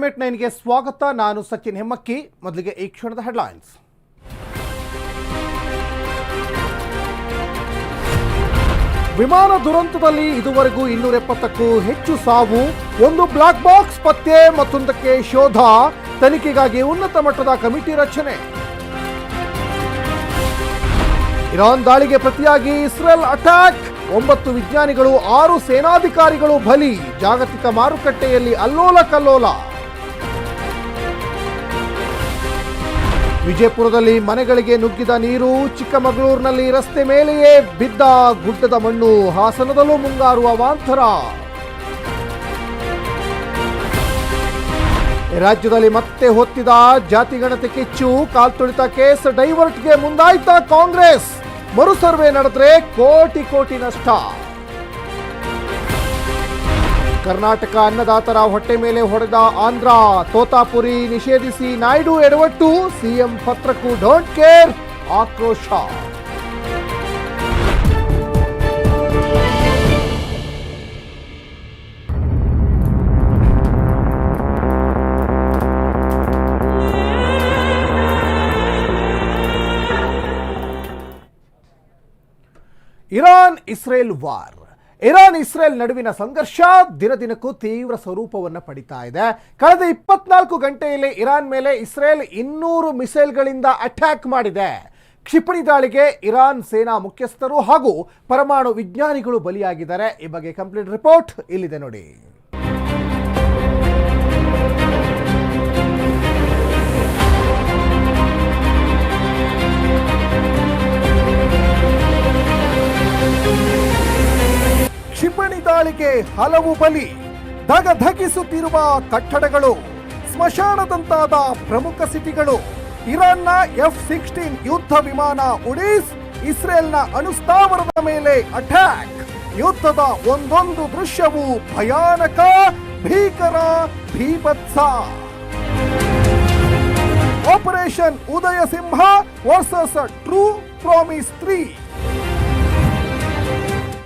Climate ನೈನ್ಗೆ ಸ್ವಾಗತ. ನಾನು ಸಚಿನ್ ಹೆಮ್ಮಕ್ಕಿ. ಮೊದಲಿಗೆ ಈ ಕ್ಷಣದ ಹೆಡ್ಲೈನ್ಸ್. ವಿಮಾನ ದುರಂತದಲ್ಲಿ ಇದುವರೆಗೂ ಇನ್ನೂರ ಎಪ್ಪತ್ತಕ್ಕೂ ಹೆಚ್ಚು ಸಾವು. ಒಂದು ಬ್ಲಾಕ್ ಬಾಕ್ಸ್ ಪತ್ತೆ, ಮತ್ತೊಂದಕ್ಕೆ ಶೋಧ. ತನಿಖೆಗಾಗಿ ಉನ್ನತ ಮಟ್ಟದ ಕಮಿಟಿ ರಚನೆ. ಇರಾನ್ ದಾಳಿಗೆ ಪ್ರತಿಯಾಗಿ ಇಸ್ರೇಲ್ ಅಟ್ಯಾಕ್. ಒಂಬತ್ತು ವಿಜ್ಞಾನಿಗಳು, ಆರು ಸೇನಾಧಿಕಾರಿಗಳು ಬಲಿ. ಜಾಗತಿಕ ಮಾರುಕಟ್ಟೆಯಲ್ಲಿ ಅಲ್ಲೋಲ ಕಲ್ಲೋಲ ವಿಜಯಪುರದಲ್ಲಿ ಮನೆಗಳಿಗೆ ನುಗ್ಗಿದ ನೀರು ಚಿಕ್ಕಮಗಳೂರಿನಲ್ಲಿ ರಸ್ತೆ ಮೇಲೆಯೇ ಬಿದ್ದ ಗುಡ್ಡದ ಮಣ್ಣು ಹಾಸನದಲ್ಲೂ ಮುಂಗಾರು ಅವಾಂತರ ರಾಜ್ಯದಲ್ಲಿ ಮತ್ತೆ ಹೊತ್ತಿದ ಜಾತಿಗಣತಿ ಕಿಚ್ಚು ಕಾಲ್ತುಳಿತ ಕೇಸ್ ಡೈವರ್ಟ್ಗೆ ಮುಂದಾಯ್ತ ಕಾಂಗ್ರೆಸ್. ಮರು ಸರ್ವೆ ನಡೆದ್ರೆ ಕೋಟಿ ಕೋಟಿ ನಷ್ಟ. ಕರ್ನಾಟಕ ಅನ್ನದಾತರ ಹೊಟ್ಟೆ ಮೇಲೆ ಹೊಡೆದ ಆಂಧ್ರ, ತೋತಾಪುರಿ ನಿಷೇಧಿಸಿ ನಾಯ್ಡು ಎಡವಟ್ಟು, ಸಿಎಂ ಪತ್ರಕ್ಕೂ ಡೋಂಟ್ ಕೇರ್ ಆಕ್ರೋಶ. Iran, Israel war. Iran Israel ನಡುವಿನ ಸಂಘರ್ಷ ದಿನ ದಿನಕ್ಕೂ ತೀವ್ರ ಸ್ವರೂಪವನ್ನು ಪಡಿತಾ ಇದೆ. ಕಳೆದ ಇಪ್ಪತ್ನಾಲ್ಕು ಗಂಟೆಯಲ್ಲಿ ಇರಾನ್ ಮೇಲೆ ಇಸ್ರೇಲ್ ಇನ್ನೂರು ಮಿಸೈಲ್ಗಳಿಂದ ಅಟ್ಯಾಕ್ ಮಾಡಿದೆ. ಕ್ಷಿಪಣಿ ದಾಳಿಗೆ ಇರಾನ್ ಸೇನಾ ಮುಖ್ಯಸ್ಥರು ಹಾಗೂ ಪರಮಾಣು ವಿಜ್ಞಾನಿಗಳು ಬಲಿಯಾಗಿದ್ದಾರೆ. ಈ ಬಗ್ಗೆ ಕಂಪ್ಲೀಟ್ ರಿಪೋರ್ಟ್ ಇಲ್ಲಿದೆ ನೋಡಿ. ಕ್ಷಿಪಣಿ ಹಲವು ಬಲಿ ಧಗಧಗಿಸುತ್ತಿರುವ ಕಟ್ಟಡಗಳು, ಸ್ಮಶಾನದಂತಾದ ಪ್ರಮುಖ ಸಿಟಿಗಳು, ಇರಾನ್ನ ಎಫ್ ಸಿಕ್ಸ್ಟೀನ್ ಯುದ್ಧ ವಿಮಾನ ಉಡೀಸ್, ಇಸ್ರೇಲ್ನ ಅನುಸ್ಥಾವರದ ಮೇಲೆ ಅಟ್ಯಾಕ್. ಯುದ್ಧದ ಒಂದೊಂದು ದೃಶ್ಯವು ಭಯಾನಕ, ಭೀಕರ, ಭೀಭತ್ಸ. ಆಪರೇಷನ್ ಉದಯ ಸಿಂಹ versus true promise three.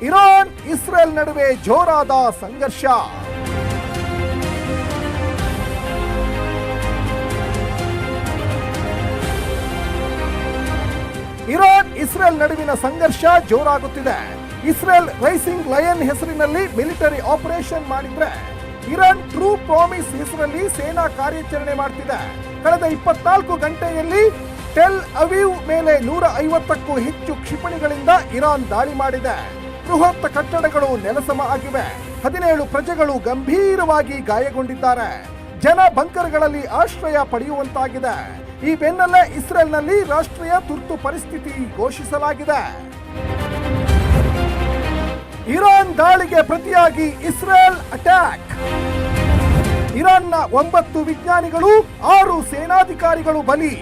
Iran, Israel ನಡುವೆ ಜೋರಾದ ಸಂಘರ್ಷ. ಇರಾನ್, ಇಸ್ರೇಲ್ ನಡುವಿನ ಸಂಘರ್ಷ ಜೋರಾಗುತ್ತಿದೆ. ಇಸ್ರೇಲ್ ರೈಸಿಂಗ್ ಲಯನ್ ಹೆಸರಿನಲ್ಲಿ ಮಿಲಿಟರಿ ಆಪರೇಷನ್ ಮಾಡಿದ್ರೆ ಇರಾನ್ ಟ್ರೂ ಪ್ರಾಮಿಸ್ ಹೆಸರಲ್ಲಿ ಸೇನಾ ಕಾರ್ಯಾಚರಣೆ ಮಾಡ್ತಿದೆ. ಕಳೆದ ಇಪ್ಪತ್ನಾಲ್ಕು ಗಂಟೆಯಲ್ಲಿ ಟೆಲ್ ಅವೀವ್ ಮೇಲೆ ನೂರ ಐವತ್ತಕ್ಕೂ ಹೆಚ್ಚು ಕ್ಷಿಪಣಿಗಳಿಂದ ಇರಾನ್ ದಾಳಿ ಮಾಡಿದೆ. ಬೃಹತ್ ಕಟ್ಟಡಗಳು ನೆಲಸಮ ಆಗಿವೆ ಹದಿನೇಳು ಪ್ರಜೆಗಳು ಗಂಭೀರವಾಗಿ ಗಾಯಗೊಂಡಿದ್ದಾರೆ. ಜನ ಬಂಕರ್ಗಳಲ್ಲಿ ಆಶ್ರಯ ಪಡೆಯುವಂತಾಗಿದೆ. ಈ ಬೆನ್ನಲ್ಲೇ ಇಸ್ರೇಲ್ನಲ್ಲಿ ರಾಷ್ಟ್ರೀಯ ತುರ್ತು ಪರಿಸ್ಥಿತಿ ಘೋಷಿಸಲಾಗಿದೆ. ಇರಾನ್ ದಾಳಿಗೆ ಪ್ರತಿಯಾಗಿ ಇಸ್ರೇಲ್ ಅಟ್ಯಾಕ್. ಇರಾನ್ನ ಒಂಬತ್ತು ವಿಜ್ಞಾನಿಗಳು, ಆರು ಸೇನಾಧಿಕಾರಿಗಳು ಬಲಿ.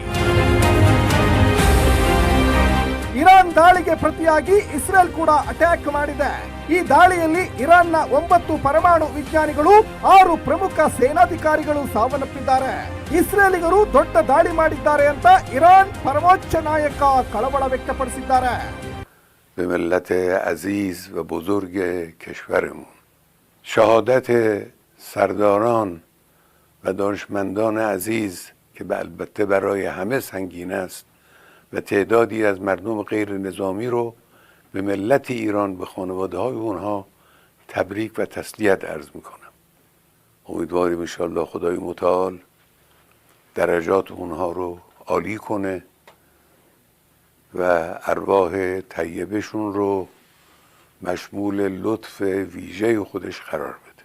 ಇರಾನ್ ದಾಳಿಗೆ ಪ್ರತಿಯಾಗಿ ಇಸ್ರೇಲ್ ಕೂಡ ಅಟ್ಯಾಕ್ ಮಾಡಿದೆ ಈ ದಾಳಿಯಲ್ಲಿ ಇರಾನ್ನ ಒಂಬತ್ತು ಪರಮಾಣು ವಿಜ್ಞಾನಿಗಳು ಆರು ಪ್ರಮುಖ ಸೇನಾಧಿಕಾರಿಗಳು ಸಾವನ್ನಪ್ಪಿದ್ದಾರೆ ಇಸ್ರೇಲಿಗರು ದೊಡ್ಡ ದಾಳಿ ಮಾಡಿದ್ದಾರೆ ಅಂತ ಇರಾನ್ ಪರಮೋಚ್ಚ ನಾಯಕ ಕಳವಳ ವ್ಯಕ್ತಪಡಿಸಿದ್ದಾರೆ به ملت عزیز و بزرگ کشورمون شهادت سرداران و دانشمندان عزیز که به البته برای همه سنگین است و تعدادی از مردم غیر نظامی رو به ملت ایران به خانواده های اونها تبریک و تسلیت عرض میکنم امیدواریم انشالله خدای متعال درجات اونها رو عالی کنه و ارواح طیبشون رو مشمول لطف ویژه خودش قرار بده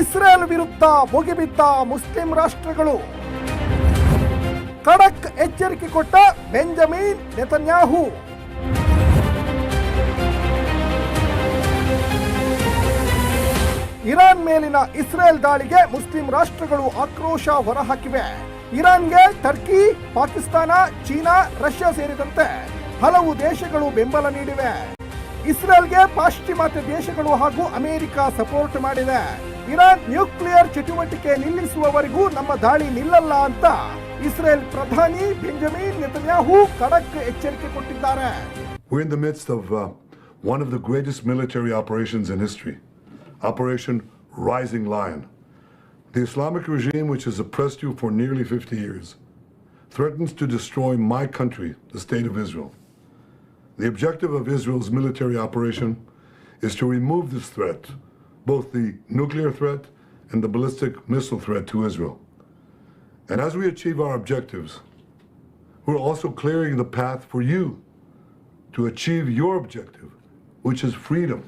ಇಸ್ರೇಲ್ ವಿರುದ್ಧ ಮುಗಿಬಿದ್ದ ಮುಸ್ಲಿಂ ರಾಷ್ಟ್ರಗಳು ಖಡಕ್ ಎಚ್ಚರಿಕೆ ಕೊಟ್ಟ ಬೆಂಜಮಿನ್ ನೆತನ್ಯಾಹು. ಇರಾನ್ ಮೇಲಿನ ಇಸ್ರೇಲ್ ದಾಳಿಗೆ ಮುಸ್ಲಿಂ ರಾಷ್ಟ್ರಗಳು ಆಕ್ರೋಶ ಹೊರಹಾಕಿವೆ. ಇರಾನ್ಗೆ ಟರ್ಕಿ, ಪಾಕಿಸ್ತಾನ, ಚೀನಾ, ರಷ್ಯಾ ಸೇರಿದಂತೆ ಹಲವು ದೇಶಗಳು ಬೆಂಬಲ ನೀಡಿವೆ. ಇಸ್ರೇಲ್ಗೆ ಪಾಶ್ಚಿಮಾತ್ಯ ದೇಶಗಳು ಹಾಗೂ ಅಮೆರಿಕ ಸಪೋರ್ಟ್ ಮಾಡಿದೆ ಇರಾನ್ ನ್ಯೂಕ್ಲಿಯರ್ ಚಟುವಟಿಕೆ ನಿಲ್ಲಿಸುವವರೆಗೂ ನಮ್ಮ ದಾಳಿ ನಿಲ್ಲಲ್ಲ ಅಂತ ಇಸ್ರೇಲ್ ಪ್ರಧಾನಿ ಬೆಂಜಮಿನ್ ನೆತನ್ಯಾಹು ಖಡಕ್ ಎಚ್ಚರಿಕೆ ಕೊಟ್ಟಿದ್ದಾರೆ We're in the midst of uh, one of the greatest military operations in history Operation Rising Lion. The Islamic regime, which has oppressed you for nearly 50 years, threatens to destroy my country, the State of Israel. The objective of Israel's military operation is to remove this threat, both the nuclear threat and the ballistic missile threat to Israel. And as we achieve our objectives, we're also clearing the path for you to achieve your objective, which is freedom.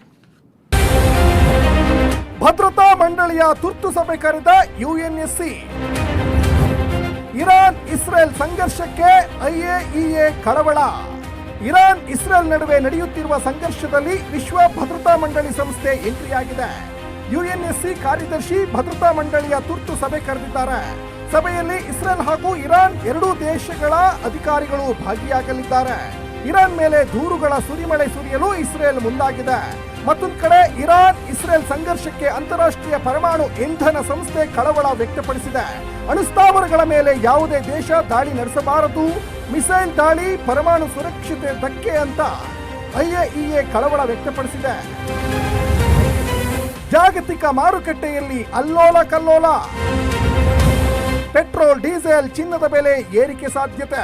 ಭದ್ರತಾ ಮಂಡಳಿಯ ತುರ್ತು ಸಭೆ ಕರೆದ UNSC Iran Israel ಸಂಘರ್ಷಕ್ಕೆ IAEA ಕಳವಳ. Iran Israel ನಡುವೆ ನಡೆಯುತ್ತಿರುವ ಸಂಘರ್ಷದಲ್ಲಿ ವಿಶ್ವ ಭದ್ರತಾ ಮಂಡಳಿ ಸಂಸ್ಥೆ ಎಂಟ್ರಿಯಾಗಿದೆ. ಯುಎನ್ಎಸ್ಸಿ ಕಾರ್ಯದರ್ಶಿ ಭದ್ರತಾ ಮಂಡಳಿಯ ತುರ್ತು ಸಭೆ ಕರೆದಿದ್ದಾರೆ. ಸಭೆಯಲ್ಲಿ ಇಸ್ರೇಲ್ ಹಾಗೂ ಇರಾನ್ ಎರಡೂ ದೇಶಗಳ ಅಧಿಕಾರಿಗಳು ಭಾಗಿಯಾಗಲಿದ್ದಾರೆ. ಇರಾನ್ ಮೇಲೆ ದೂರುಗಳ ಸುರಿಮಳೆ ಸುರಿಯಲು ಇಸ್ರೇಲ್ ಮುಂದಾಗಿದೆ. ಮತ್ತೊಂದು ಕಡೆ, ಇರಾನ್ ಇಸ್ರೇಲ್ ಸಂಘರ್ಷಕ್ಕೆ ಅಂತಾರಾಷ್ಟ್ರೀಯ ಪರಮಾಣು ಇಂಧನ ಸಂಸ್ಥೆ ಕಳವಳ ವ್ಯಕ್ತಪಡಿಸಿದೆ. ಅಣುಸ್ಥಾವರಗಳ ಮೇಲೆ ಯಾವುದೇ ದೇಶ ದಾಳಿ ನಡೆಸಬಾರದು, ಮಿಸೈಲ್ ದಾಳಿ, ಪರಮಾಣು ಸುರಕ್ಷತೆ ಧಕ್ಕೆ ಅಂತ ಐಎಇಎ ಕಳವಳ ವ್ಯಕ್ತಪಡಿಸಿದೆ. ಜಾಗತಿಕ ಮಾರುಕಟ್ಟೆಯಲ್ಲಿ ಅಲ್ಲೋಲ ಕಲ್ಲೋಲ ಪೆಟ್ರೋಲ್, ಡೀಸೆಲ್ ಚಿನ್ನದ ಬೆಲೆ ಏರಿಕೆ ಸಾಧ್ಯತೆ.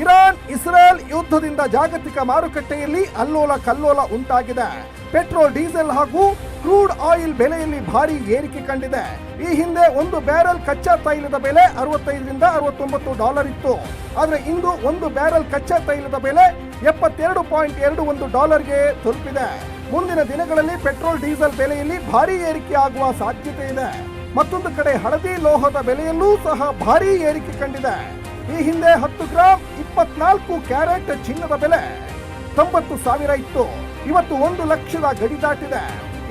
ಇರಾನ್, ಇಸ್ರೇಲ್ ಯುದ್ಧದಿಂದ ಜಾಗತಿಕ ಮಾರುಕಟ್ಟೆಯಲ್ಲಿ ಅಲ್ಲೋಲ ಕಲ್ಲೋಲ ಉಂಟಾಗಿದೆ. ಪೆಟ್ರೋಲ್, ಡೀಸೆಲ್ ಹಾಗೂ ಕ್ರೂಡ್ ಆಯಿಲ್ ಬೆಲೆಯಲ್ಲಿ ಭಾರಿ ಏರಿಕೆ ಕಂಡಿದೆ. ಈ ಹಿಂದೆ ಒಂದು ಬ್ಯಾರಲ್ ಕಚ್ಚಾ ತೈಲದ ಬೆಲೆ ಅರವತ್ತೈದರಿಂದ ಅರವತ್ತೊಂಬತ್ತು ಡಾಲರ್ ಇತ್ತು. ಆದರೆ ಇಂದು ಒಂದು ಬ್ಯಾರಲ್ ಕಚ್ಚಾ ತೈಲದ ಬೆಲೆ ಎಪ್ಪತ್ತೆರಡು ಪಾಯಿಂಟ್ ಎರಡು ಒಂದು ಡಾಲರ್ಗೆ ತಲುಪಿದೆ. ಮುಂದಿನ ದಿನಗಳಲ್ಲಿ ಪೆಟ್ರೋಲ್, ಡೀಸೆಲ್ ಬೆಲೆಯಲ್ಲಿ ಭಾರಿ ಏರಿಕೆ ಆಗುವ ಸಾಧ್ಯತೆ ಇದೆ. ಮತ್ತೊಂದು ಕಡೆ ಹಳದಿ ಲೋಹದ ಬೆಲೆಯಲ್ಲೂ ಸಹ ಭಾರಿ ಏರಿಕೆ ಕಂಡಿದೆ. ಈ ಹಿಂದೆ ಹತ್ತು ಗ್ರಾಂ ಇಪ್ಪತ್ನಾಲ್ಕು ಕ್ಯಾರೆಟ್ ಚಿನ್ನದ ಬೆಲೆ, ತೊಂಬತ್ತು ಸಾವಿರ ಇತ್ತು. ಇವತ್ತು ಒಂದು ಲಕ್ಷದ ಗಡಿ ದಾಟಿದೆ.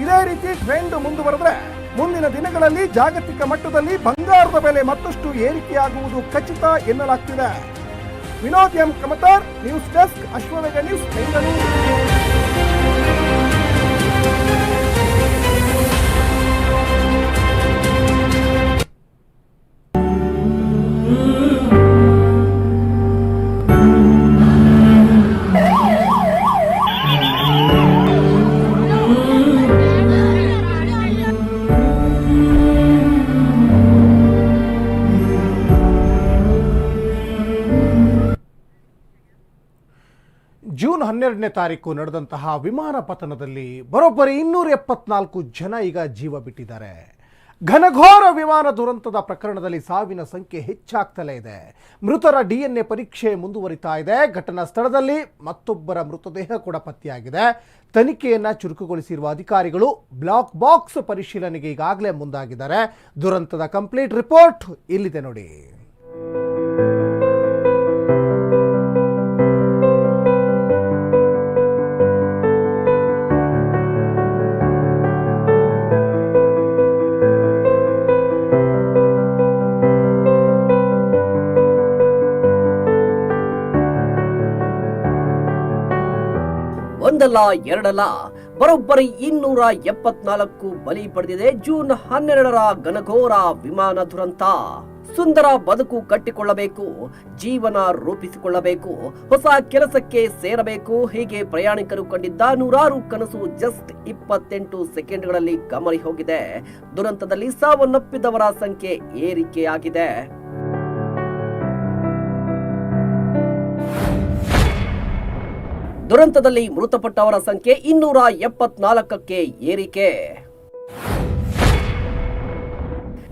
ಇದೇ ರೀತಿ ಟ್ರೆಂಡ್ ಮುಂದುವರೆದ್ರೆ ಮುಂದಿನ ದಿನಗಳಲ್ಲಿ ಜಾಗತಿಕ ಮಟ್ಟದಲ್ಲಿ ಬಂಗಾರದ ಬೆಲೆ ಮತ್ತಷ್ಟು ಏರಿಕೆಯಾಗುವುದು ಖಚಿತ ಎನ್ನಲಾಗ್ತಿದೆ. Vinod M Kamatar, news desk Ashwavega news Bengaluru. ಹನ್ನೆರಡನೇ ತಾರೀಕು ನಡೆದಂತಹ ವಿಮಾನ ಪತನದಲ್ಲಿ ಬರೋಬ್ಬರಿ ಇನ್ನೂರ ಎಪ್ಪತ್ನಾಲ್ಕು ಜನ ಈಗ ಜೀವ ಬಿಟ್ಟಿದ್ದಾರೆ. ಘನಘೋರ ವಿಮಾನ ದುರಂತದ ಪ್ರಕರಣದಲ್ಲಿ ಸಾವಿನ ಸಂಖ್ಯೆ ಹೆಚ್ಚಾಗ್ತಲೇ ಇದೆ. ಮೃತರ ಡಿಎನ್ಎ ಪರೀಕ್ಷೆ ಮುಂದುವರಿತಾ ಇದೆ. ಘಟನಾ ಸ್ಥಳದಲ್ಲಿ ಮತ್ತೊಬ್ಬರ ಮೃತದೇಹ ಕೂಡ ಪತ್ತೆಯಾಗಿದೆ. ತನಿಖೆಯನ್ನು ಚುರುಕುಗೊಳಿಸಿರುವ ಅಧಿಕಾರಿಗಳು ಬ್ಲಾಕ್ ಬಾಕ್ಸ್ ಪರಿಶೀಲನೆಗೆ ಈಗಾಗಲೇ ಮುಂದಾಗಿದ್ದಾರೆ. ದುರಂತದ ಕಂಪ್ಲೀಟ್ ರಿಪೋರ್ಟ್ ಇಲ್ಲಿದೆ ನೋಡಿ. ಒಂದಲ್ಲ ಎರಡಲ್ಲ ಬರೋಬ್ಬರಿ ಇನ್ನೂರ ಎಪ್ಪತ್ನಾಲ್ಕು ಬಲಿ ಪಡೆದಿದೆ ಜೂನ್ ಹನ್ನೆರಡರ ಘನಘೋರ ವಿಮಾನ ದುರಂತ. ಸುಂದರ ಬದುಕು ಕಟ್ಟಿಕೊಳ್ಳಬೇಕು, ಜೀವನ ರೂಪಿಸಿಕೊಳ್ಳಬೇಕು, ಹೊಸ ಕೆಲಸಕ್ಕೆ ಸೇರಬೇಕು, ಹೀಗೆ ಪ್ರಯಾಣಿಕರು ಕಂಡಿದ್ದ ನೂರಾರು ಕನಸು ಜಸ್ಟ್ ಇಪ್ಪತ್ತೆಂಟು ಸೆಕೆಂಡ್ಗಳಲ್ಲಿ ಕಮರಿ ಹೋಗಿದೆ. ದುರಂತದಲ್ಲಿ ಸಾವನ್ನಪ್ಪಿದವರ ಸಂಖ್ಯೆ ಏರಿಕೆಯಾಗಿದೆ. ದುರಂತದಲ್ಲಿ ಮೃತಪಟ್ಟವರ ಸಂಖ್ಯೆ ಇನ್ನೂರ ಎಪ್ಪತ್ನಾಲ್ಕಕ್ಕೆ ಏರಿಕೆ.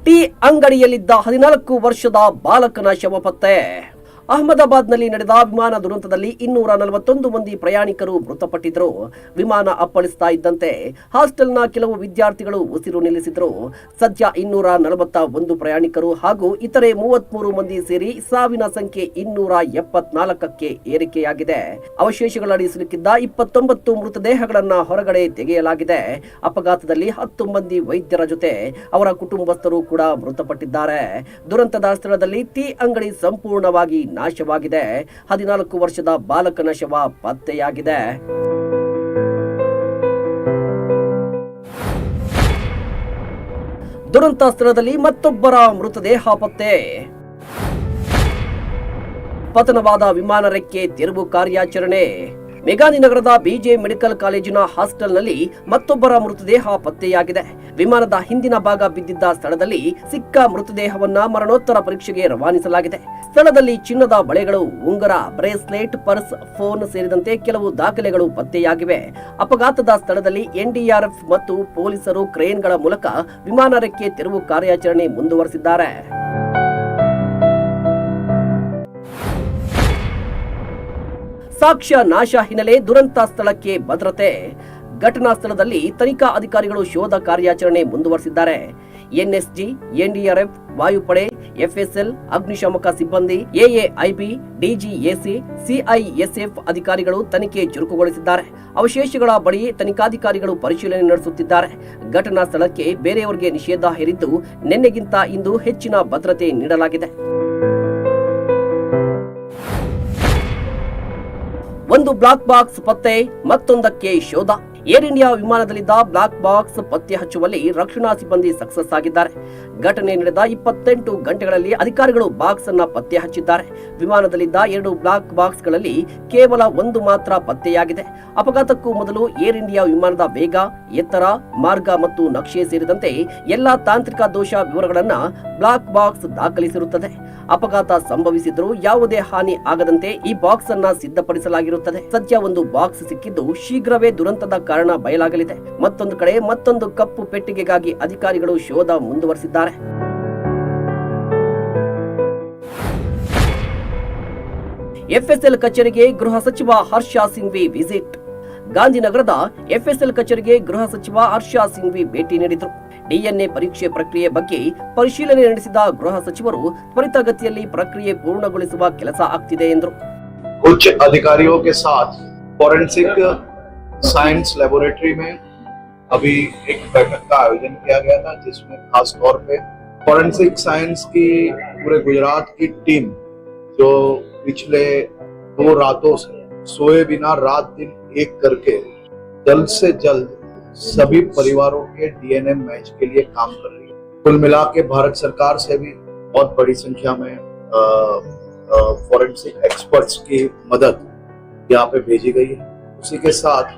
ಟೀ ಅಂಗಡಿಯಲ್ಲಿದ್ದ ಹದಿನಾಲ್ಕು ವರ್ಷದ ಬಾಲಕನ ಶವ ಪತ್ತೆ ಅಹಮದಾಬಾದ್ನಲ್ಲಿ ನಡೆದ ವಿಮಾನ ದುರಂತದಲ್ಲಿ ಇನ್ನೂರ ನಲವತ್ತೊಂದು ಮಂದಿ ಪ್ರಯಾಣಿಕರು ಮೃತಪಟ್ಟಿದ್ರು ವಿಮಾನ ಅಪ್ಪಳಿಸ್ತಾ ಇದ್ದಂತೆ ಹಾಸ್ಟೆಲ್ನ ಕೆಲವು ವಿದ್ಯಾರ್ಥಿಗಳು ಉಸಿರು ನಿಲ್ಲಿಸಿದ್ರು ಸದ್ಯ ಇನ್ನೂರ ನಲವತ್ತ ಒಂದು ಪ್ರಯಾಣಿಕರು ಹಾಗೂ ಇತರೆ ಮೂವತ್ಮೂರು ಮಂದಿ ಸೇರಿ ಸಾವಿನ ಸಂಖ್ಯೆ ಇನ್ನೂರ ಎಪ್ಪತ್ನಾಲ್ಕಕ್ಕೆ ಏರಿಕೆಯಾಗಿದೆ. ಅವಶೇಷಗಳಡಿ ಸಿಲುಕಿದ್ದ ಇಪ್ಪತ್ತೊಂಬತ್ತು ಮೃತದೇಹಗಳನ್ನ ಹೊರಗಡೆ ತೆಗೆಯಲಾಗಿದೆ. ಅಪಘಾತದಲ್ಲಿ ಹತ್ತು ಮಂದಿ ವೈದ್ಯರ ಜೊತೆ ಅವರ ಕುಟುಂಬಸ್ಥರು ಕೂಡ ಮೃತಪಟ್ಟಿದ್ದಾರೆ. ದುರಂತದ ಸ್ಥಳದಲ್ಲಿ ಟೀ ಅಂಗಡಿ ಸಂಪೂರ್ಣವಾಗಿ ನಾಶವಾಗಿದೆ. ಹದಿನಾಲ್ಕು ವರ್ಷದ ಬಾಲಕನ ಶವ ಪತ್ತೆಯಾಗಿದೆ. ದುರಂತ ಸ್ಥಳದಲ್ಲಿ ಮತ್ತೊಬ್ಬರ ಮೃತದೇಹ ಪತ್ತೆ. ಪತನವಾದ ವಿಮಾನ ರೆಕ್ಕೆ ತಿರುವು ಕಾರ್ಯಾಚರಣೆ. ಮೆಗಾನಿ ನಗರದ ಬಿಜೆ ಮೆಡಿಕಲ್ ಕಾಲೇಜಿನ ಹಾಸ್ಟೆಲ್ನಲ್ಲಿ ಮತ್ತೊಬ್ಬರ ಮೃತದೇಹ ಪತ್ತೆಯಾಗಿದೆ. ವಿಮಾನದ ಹಿಂದಿನ ಭಾಗ ಬಿದ್ದಿದ್ದ ಸ್ಥಳದಲ್ಲಿ ಸಿಕ್ಕ ಮೃತದೇಹವನ್ನ ಮರಣೋತ್ತರ ಪರೀಕ್ಷೆಗೆ ರವಾನಿಸಲಾಗಿದೆ. ಸ್ಥಳದಲ್ಲಿ ಚಿನ್ನದ ಬಳೆಗಳು, ಉಂಗರ, ಬ್ರೇಸ್ಲೆಟ್, ಪರ್ಸ್, ಫೋನ್ ಸೇರಿದಂತೆ ಕೆಲವು ದಾಖಲೆಗಳು ಪತ್ತೆಯಾಗಿವೆ. ಅಪಘಾತದ ಸ್ಥಳದಲ್ಲಿ ಎನ್ಡಿಆರ್ಎಫ್ ಮತ್ತು ಪೊಲೀಸರು ಕ್ರೇನ್ಗಳ ಮೂಲಕ ವಿಮಾನ ರೆಕ್ಕೆ ತೆರವು ಕಾರ್ಯಾಚರಣೆ ಮುಂದುವರೆಸಿದ್ದಾರೆ. ಸಾಕ್ಷ್ಯ ನಾಶ ಹಿನ್ನೆಲೆ ದುರಂತ ಸ್ಥಳಕ್ಕೆ ಭದ್ರತೆ. ಘಟನಾ ಸ್ಥಳದಲ್ಲಿ ತನಿಖಾ ಅಧಿಕಾರಿಗಳು ಶೋಧ ಕಾರ್ಯಾಚರಣೆ ಮುಂದುವರೆಸಿದ್ದಾರೆ. ಎನ್ಎಸ್ಜಿ, ಎನ್ಡಿಆರ್ಎಫ್, ವಾಯುಪಡೆ, ಎಫ್ಎಸ್ಎಲ್, ಅಗ್ನಿಶಾಮಕ ಸಿಬ್ಬಂದಿ, ಎಎಐಬಿ ಡಿಜಿಎಸಿ ಸಿಐಎಸ್ಎಫ್ ಅಧಿಕಾರಿಗಳು ತನಿಖೆ ಚುರುಕುಗೊಳಿಸಿದ್ದಾರೆ. ಅವಶೇಷಗಳ ಬಳಿ ತನಿಖಾಧಿಕಾರಿಗಳು ಪರಿಶೀಲನೆ ನಡೆಸುತ್ತಿದ್ದಾರೆ. ಘಟನಾ ಸ್ಥಳಕ್ಕೆ ಬೇರೆಯವರಿಗೆ ನಿಷೇಧ ಹೇರಿದ್ದು, ನಿನ್ನೆಗಿಂತ ಇಂದು ಹೆಚ್ಚಿನ ಭದ್ರತೆ ನೀಡಲಾಗಿದೆ. ಒಂದು ಬ್ಲಾಕ್ ಬಾಕ್ಸ್ ಪತ್ತೆ ಮತ್ತೊಂದಕ್ಕೆ ಶೋಧ. ಏರ್ ಇಂಡಿಯಾ ವಿಮಾನದಲ್ಲಿದ್ದ ಬ್ಲಾಕ್ ಬಾಕ್ಸ್ ಪತ್ತೆ ಹಚ್ಚುವಲ್ಲಿ ರಕ್ಷಣಾ ಸಿಬ್ಬಂದಿ ಸಕ್ಸಸ್ ಆಗಿದ್ದಾರೆ. ಘಟನೆ ನಡೆದ ಇಪ್ಪತ್ತೆಂಟು ಗಂಟೆಗಳಲ್ಲಿ ಅಧಿಕಾರಿಗಳು ಬಾಕ್ಸ್ ಅನ್ನ ಪತ್ತೆ ಹಚ್ಚಿದ್ದಾರೆ. ವಿಮಾನದಲ್ಲಿದ್ದ ಎರಡು ಬ್ಲಾಕ್ ಬಾಕ್ಸ್ಗಳಲ್ಲಿ ಕೇವಲ ಒಂದು ಮಾತ್ರ ಪತ್ತೆಯಾಗಿದೆ. ಅಪಘಾತಕ್ಕೂ ಮೊದಲು ಏರ್ ಇಂಡಿಯಾ ವಿಮಾನದ ವೇಗ, ಎತ್ತರ, ಮಾರ್ಗ ಮತ್ತು ನಕ್ಷೆ ಸೇರಿದಂತೆ ಎಲ್ಲಾ ತಾಂತ್ರಿಕ ದೋಷ ವಿವರಗಳನ್ನ ಬ್ಲಾಕ್ ಬಾಕ್ಸ್ ದಾಖಲಿಸಿರುತ್ತದೆ. ಅಪಘಾತ ಸಂಭವಿಸಿದ್ರೂ ಯಾವುದೇ ಹಾನಿ ಆಗದಂತೆ ಈ ಬಾಕ್ಸ್ ಅನ್ನ ಸಿದ್ಧಪಡಿಸಲಾಗಿರುತ್ತದೆ. ಸದ್ಯ ಒಂದು ಬಾಕ್ಸ್ ಸಿಕ್ಕಿದ್ದು ಶೀಘ್ರವೇ ದುರಂತದ ಕಾರಣ ಬಯಲಾಗಲಿದೆ. ಮತ್ತೊಂದು ಕಡೆ ಮತ್ತೊಂದು ಕಪ್ಪು ಪೆಟ್ಟಿಗೆಗಾಗಿ ಅಧಿಕಾರಿಗಳು ಶೋಧ ಮುಂದುವರೆಸಿದ್ದಾರೆ. ಎಫ್ಎಸ್ಎಲ್ ಕಚೇರಿಗೆ ಗೃಹ ಸಚಿವ ಹರ್ಷ ಸಿಂಘ್ವಿ ವಿಸಿಟ್. ಗಾಂಧಿನಗರದ ಎಫ್ಎಸ್ಎಲ್ ಕಚೇರಿಗೆ ಗೃಹ ಸಚಿವ ಹರ್ಷ ಸಿಂಘ್ವಿ ಭೇಟಿ ನೀಡಿದರು. ಡಿಎನ್ಎ ಪರೀಕ್ಷೆ ಪ್ರಕ್ರಿಯೆ ಬಗ್ಗೆ ಪರಿಶೀಲನೆ ನಡೆಸಿದ ಗೃಹ ಸಚಿವರು ತ್ವರಿತಗತಿಯಲ್ಲಿ ಪ್ರಕ್ರಿಯೆ ಪೂರ್ಣಗೊಳಿಸುವ ಕೆಲಸ ಆಗ್ತಿದೆ ಎಂದರು. साइंस लेबोरेटरी में अभी एक बैठक का आयोजन किया गया था, जिसमें खास तौर पे फॉरेंसिक साइंस की पूरे गुजरात की टीम जो पिछले दो रातों से सोए बिना रात दिन एक करके जल्द से जल्द सभी परिवारों के डीएनए मैच के लिए काम कर रही है। कुल मिला के भारत सरकार से भी बहुत बड़ी संख्या में फॉरेंसिक एक्सपर्ट्स की मदद यहाँ पे भेजी गई है। उसी के साथ